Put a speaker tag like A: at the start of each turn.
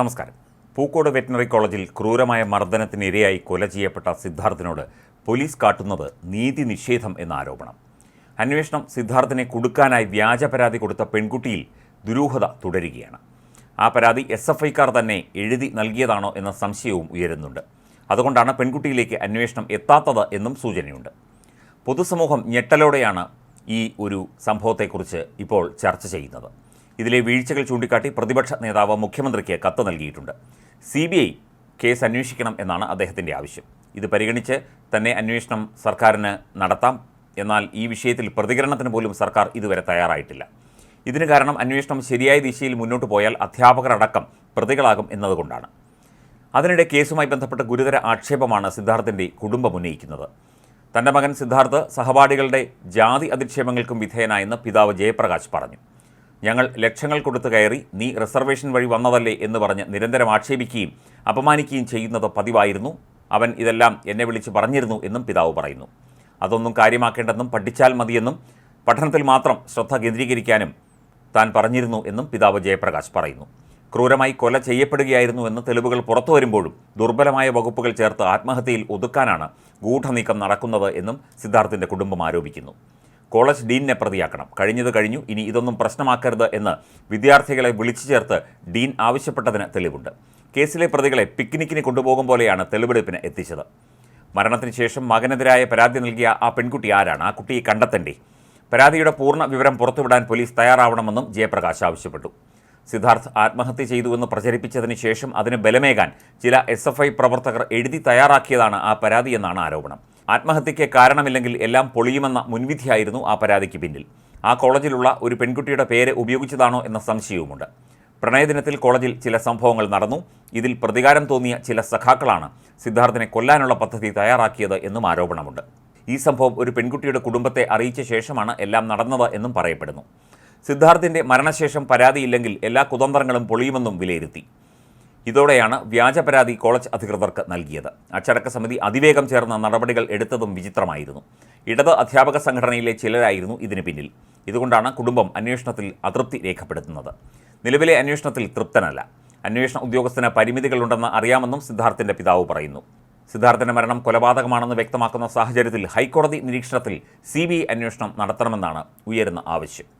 A: നമസ്കാരം. പൂക്കോട് വെറ്റിനറി കോളേജിൽ ക്രൂരമായ മർദ്ദനത്തിനിരയായി കൊല ചെയ്യപ്പെട്ട സിദ്ധാർത്ഥിനോട് പോലീസ് കാട്ടുന്നത് നീതി നിഷേധം എന്ന ആരോപണം. അന്വേഷണം സിദ്ധാർത്ഥിനെ കൊടുക്കാനായി വ്യാജ പരാതി കൊടുത്ത പെൺകുട്ടിയിൽ ദുരൂഹത തുടരുകയാണ്. ആ പരാതി എസ് എഫ് ഐക്കാർ തന്നെ എഴുതി നൽകിയതാണോ എന്ന സംശയവും ഉയരുന്നുണ്ട്. അതുകൊണ്ടാണ് പെൺകുട്ടിയിലേക്ക് അന്വേഷണം എത്താത്തത് എന്നും സൂചനയുണ്ട്. പൊതുസമൂഹം ഞെട്ടലോടെയാണ് ഈ ഒരു സംഭവത്തെക്കുറിച്ച് ഇപ്പോൾ ചർച്ച ചെയ്യുന്നത്. ഇതിലെ വീഴ്ചകൾ ചൂണ്ടിക്കാട്ടി പ്രതിപക്ഷ നേതാവ് മുഖ്യമന്ത്രിക്ക് കത്ത് നൽകിയിട്ടുണ്ട്. സി ബി ഐ കേസ് അന്വേഷിക്കണം എന്നാണ് അദ്ദേഹത്തിന്റെ ആവശ്യം. ഇത് പരിഗണിച്ച് തന്നെ അന്വേഷണം സർക്കാരിന് നടത്താം. എന്നാൽ ഈ വിഷയത്തിൽ പ്രതികരണത്തിന് പോലും സർക്കാർ ഇതുവരെ തയ്യാറായിട്ടില്ല. ഇതിന് കാരണം അന്വേഷണം ശരിയായ ദിശയിൽ മുന്നോട്ട് പോയാൽ അധ്യാപകരടക്കം പ്രതികളാകും എന്നതുകൊണ്ടാണ്. അതിനിടെ കേസുമായി ബന്ധപ്പെട്ട ഗുരുതര ആക്ഷേപമാണ് സിദ്ധാർത്ഥിന്റെ കുടുംബം ഉന്നയിക്കുന്നത്. തന്റെ മകൻ സിദ്ധാർത്ഥ് സഹപാഠികളുടെ ജാതി അധിക്ഷേപങ്ങൾക്കും വിധേയനായെന്ന് പിതാവ് ജയപ്രകാശ് പറഞ്ഞു. ഞങ്ങൾ ലക്ഷങ്ങൾ കൊടുത്തു കയറി നീ റിസർവേഷൻ വഴി വന്നതല്ലേ എന്ന് പറഞ്ഞ് നിരന്തരം ആക്ഷേപിക്കുകയും അപമാനിക്കുകയും ചെയ്യുന്നത് പതിവായിരുന്നു. അവൻ ഇതെല്ലാം എന്നെ വിളിച്ച് പറഞ്ഞിരുന്നു എന്നും പിതാവ് പറയുന്നു. അതൊന്നും കാര്യമാക്കേണ്ടെന്നും പഠിച്ചാൽ മതിയെന്നും പഠനത്തിൽ മാത്രം ശ്രദ്ധ കേന്ദ്രീകരിക്കാനും താൻ പറഞ്ഞിരുന്നു എന്നും പിതാവ് ജയപ്രകാശ് പറയുന്നു. ക്രൂരമായി കൊല ചെയ്യപ്പെടുകയായിരുന്നു എന്ന് തെളിവുകൾ പുറത്തു വരുമ്പോഴും ദുർബലമായ വകുപ്പുകൾ ചേർത്ത് ആത്മഹത്യയിൽ ഒതുക്കാനാണ് ഗൂഢനീക്കം നടക്കുന്നത് എന്നും സിദ്ധാർത്ഥിന്റെ കുടുംബം ആരോപിക്കുന്നു. കോളേജ് ഡീനിനെ പ്രതിയാക്കണം. കഴിഞ്ഞത് കഴിഞ്ഞു. ഇനി ഇതൊന്നും പ്രശ്നമാക്കരുത് എന്ന് വിദ്യാർത്ഥികളെ വിളിച്ചു ചേർത്ത് ഡീൻ ആവശ്യപ്പെട്ടതിന് തെളിവുണ്ട്. കേസിലെ പ്രതികളെ പിക്നിക്കിന് കൊണ്ടുപോകും പോലെയാണ് തെളിവെടുപ്പിന് എത്തിച്ചത്. മരണത്തിന് ശേഷം മകനെതിരായ പരാതി നൽകിയ ആ പെൺകുട്ടി ആരാണ്? ആ കുട്ടിയെ കണ്ടെത്തണ്ടേ. പരാതിയുടെ പൂർണ വിവരം പുറത്തുവിടാൻ പോലീസ് തയ്യാറാവണമെന്നും ജയപ്രകാശ് ആവശ്യപ്പെട്ടു. സിദ്ധാർത്ഥ് ആത്മഹത്യ ചെയ്തുവെന്ന് പ്രചരിപ്പിച്ചതിന് ശേഷം അതിന് ബലമേകാൻ ചില എസ് പ്രവർത്തകർ എഴുതി തയ്യാറാക്കിയതാണ് ആ പരാതിയെന്നാണ് ആരോപണം. ആത്മഹത്യയ്ക്ക് കാരണമില്ലെങ്കിൽ എല്ലാം പൊളിയുമെന്ന മുൻവിധിയായിരുന്നു ആ പരാതിക്ക് പിന്നിൽ. ആ കോളേജിലുള്ള ഒരു പെൺകുട്ടിയുടെ പേര് ഉപയോഗിച്ചതാണോ എന്ന സംശയവുമുണ്ട്. പ്രണയദിനത്തിൽ കോളേജിൽ ചില സംഭവങ്ങൾ നടന്നു. ഇതിൽ പ്രതികാരം തോന്നിയ ചില സഖാക്കളാണ് സിദ്ധാർത്ഥിനെ കൊല്ലാനുള്ള പദ്ധതി തയ്യാറാക്കിയത് എന്നും ആരോപണമുണ്ട്. ഈ സംഭവം ഒരു പെൺകുട്ടിയുടെ കുടുംബത്തെ അറിയിച്ച ശേഷമാണ് എല്ലാം നടന്നത് എന്നും പറയപ്പെടുന്നു. സിദ്ധാർത്ഥിന്റെ മരണശേഷം പരാതിയില്ലെങ്കിൽ എല്ലാ കുതന്ത്രങ്ങളും പൊളിയുമെന്നും വിലയിരുത്തി. ഇതോടെയാണ് വ്യാജ പരാതി കോളേജ് അധികൃതർക്ക് നൽകിയത്. അച്ചടക്ക സമിതി അതിവേഗം ചേർന്ന നടപടികൾ എടുത്തതും വിചിത്രമായിരുന്നു. ഇടത് അധ്യാപക സംഘടനയിലെ ചിലരായിരുന്നു ഇതിന് പിന്നിൽ. ഇതുകൊണ്ടാണ് കുടുംബം അന്വേഷണത്തിൽ അതൃപ്തി രേഖപ്പെടുത്തുന്നത്. നിലവിലെ അന്വേഷണത്തിൽ തൃപ്തനല്ല. അന്വേഷണ ഉദ്യോഗസ്ഥന് പരിമിതികളുണ്ടെന്ന് അറിയാമെന്നും സിദ്ധാർത്ഥിന്റെ പിതാവ് പറയുന്നു. സിദ്ധാർത്ഥന്റെ മരണം കൊലപാതകമാണെന്ന് വ്യക്തമാക്കുന്ന സാഹചര്യത്തിൽ ഹൈക്കോടതി നിരീക്ഷണത്തിൽ സി അന്വേഷണം നടത്തണമെന്നാണ് ഉയരുന്ന ആവശ്യം.